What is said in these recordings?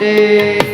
রে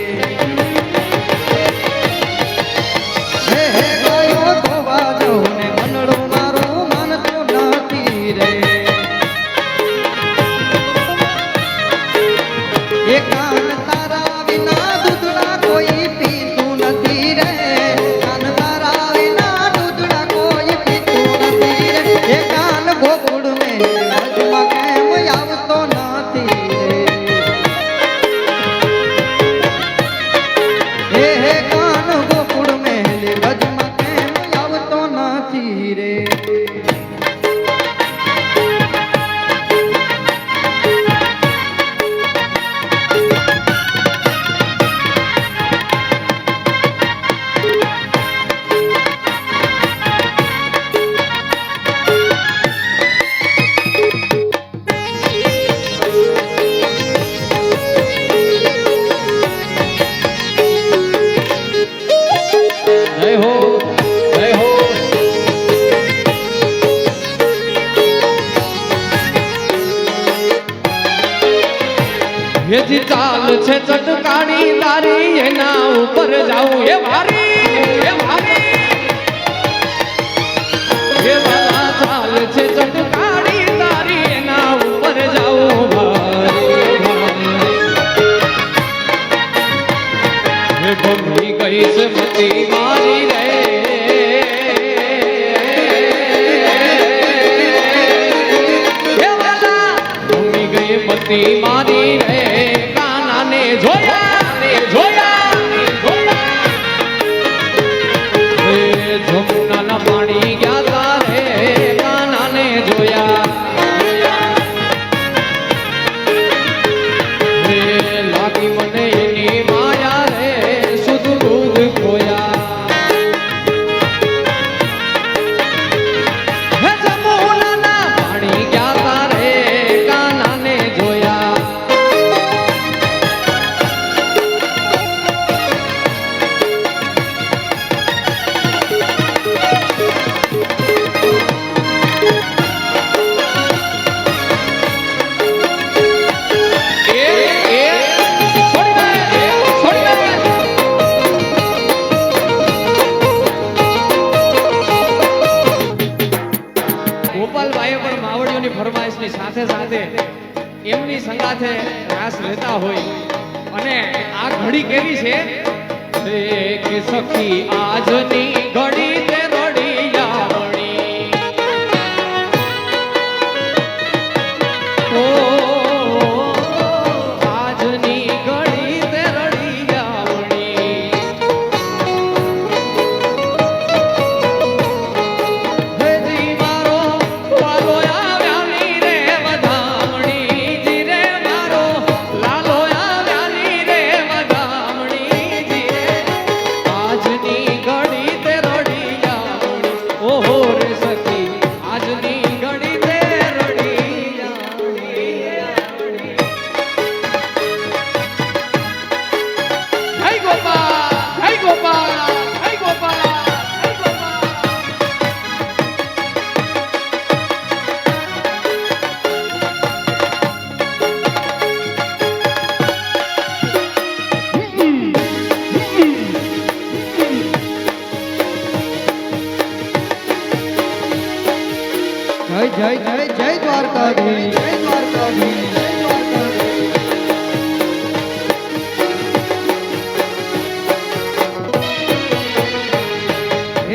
કિસ્મતી મારી રહે. સાથે રાસ લેતા હોય. અને આ ઘડી કેવી છે? કે સખી આજની ઘડી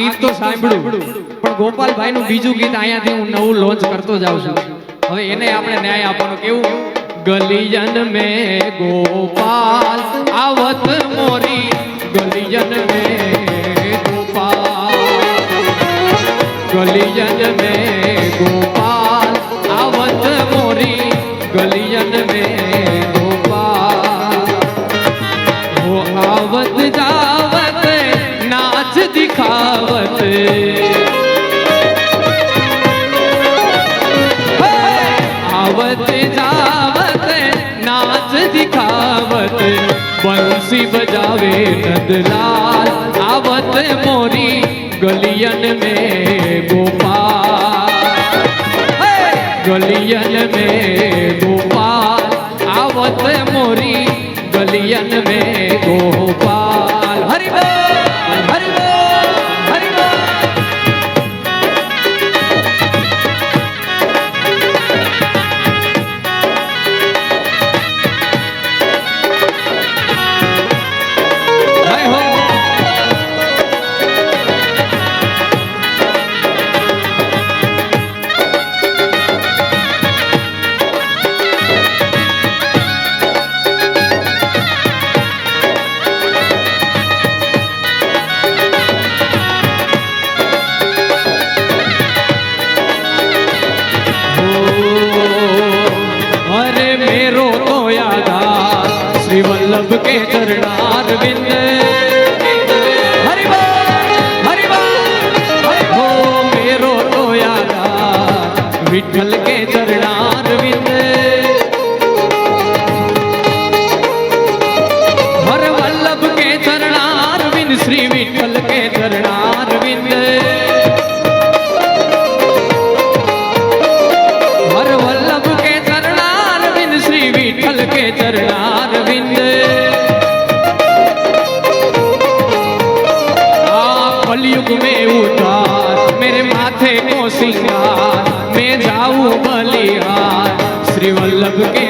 ગીત તો સાંભળ્યું. પણ ગોપાલભાઈ નું બીજું ગીત અહીંયાથી હું નવું લોન્ચ કરતો જાઉં છું. હવે એને આપણે ન્યાય આપવાનો કેવું? ગલિયન મે ગોપાલ, આવત મોરી. ગલિયન મે ગોપાલ, ગલિયન મે आवत जावत, नाच दिखावत बंसी बजावे नंदलाल। आवत मोरी गलियन में गोपाल। गलियन में गोपाल। आवत मोरी गलियन में गोपाल। हरि हरि સિંગાર મેં જાઉં બલિહાર. શ્રી વલ્લભ કે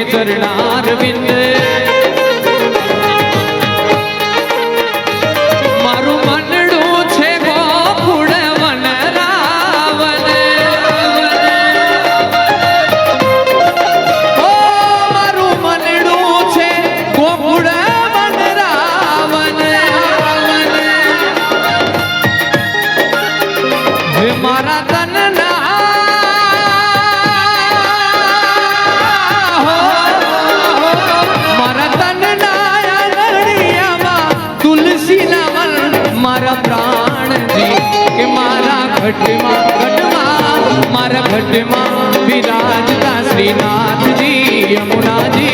ઘટમાં મારા ઘટમાં વિરાજતા શ્રીનાથજી યમુનાજી.